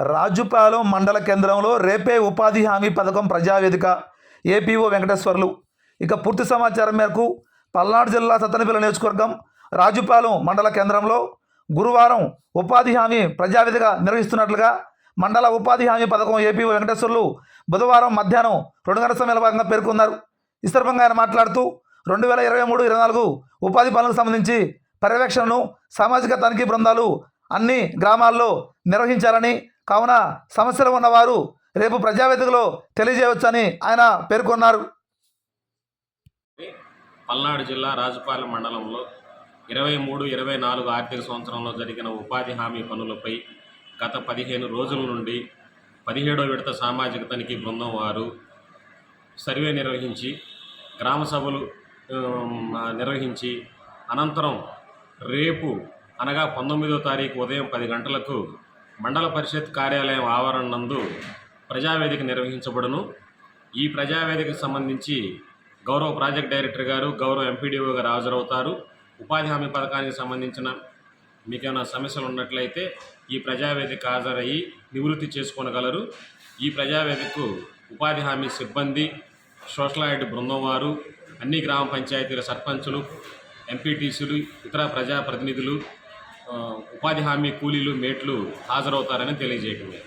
రాజుపాలెం మండల కేంద్రంలో రేపే ఉపాధి హామీ పథకం ప్రజావేదిక. ఏపీఓ వెంకటేశ్వర్లు. ఇక పూర్తి సమాచారం మేరకు పల్నాడు జిల్లా సత్తనపిల్ల నియోజకవర్గం రాజుపాలెం మండల కేంద్రంలో గురువారం ఉపాధి హామీ ప్రజావేదిక నిర్వహిస్తున్నట్లుగా మండల ఉపాధి హామీ పథకం ఏపీఓ వెంకటేశ్వర్లు బుధవారం మధ్యాహ్నం రెండు గంటల సమయాల భాగంగా పేర్కొన్నారు. ఈ సందర్భంగా ఆయన మాట్లాడుతూ రెండు వేల ఇరవై మూడు ఇరవై నాలుగు ఉపాధి పనులకు సంబంధించి పర్యవేక్షణను సామాజిక తనిఖీ బృందాలు అన్ని గ్రామాల్లో నిర్వహించాలని కావున సమస్యలు ఉన్నవారు రేపు ప్రజావేదికలో తెలియజేయవచ్చని ఆయన పేర్కొన్నారు. పల్నాడు జిల్లా రాజుపాలెం మండలంలో ఇరవై మూడు ఇరవై నాలుగు ఆర్థిక సంవత్సరంలో జరిగిన ఉపాధి హామీ పనులపై గత పదిహేను రోజుల నుండి పదిహేడో విడత సామాజిక తనిఖీ బృందం వారు సర్వే నిర్వహించి గ్రామ సభలు నిర్వహించి అనంతరం రేపు అనగా పంతొమ్మిదో తారీఖు ఉదయం పది గంటలకు మండల పరిషత్ కార్యాలయం ఆవరణ నందు ప్రజావేదిక నిర్వహించబడును. ఈ ప్రజావేదికకు సంబంధించి గౌరవ ప్రాజెక్ట్ డైరెక్టర్ గారు గౌరవ ఎంపీడీఓ గారు హాజరవుతారు. ఉపాధి హామీ పథకానికి సంబంధించిన మీకేమైనా సమస్యలు ఉన్నట్లయితే ఈ ప్రజావేదిక హాజరయ్యి నివృత్తి చేసుకోనగలరు. ఈ ప్రజావేదికకు ఉపాధి హామీ సిబ్బంది సోషల్ ఐడ్ బృందం వారు అన్ని గ్రామ పంచాయతీల సర్పంచులు ఎంపీటీసీలు ఇతర ప్రజాప్రతినిధులు ఉపాధి హామీ కూలీలు మేట్లు హాజరవుతారని తెలియజేయటమే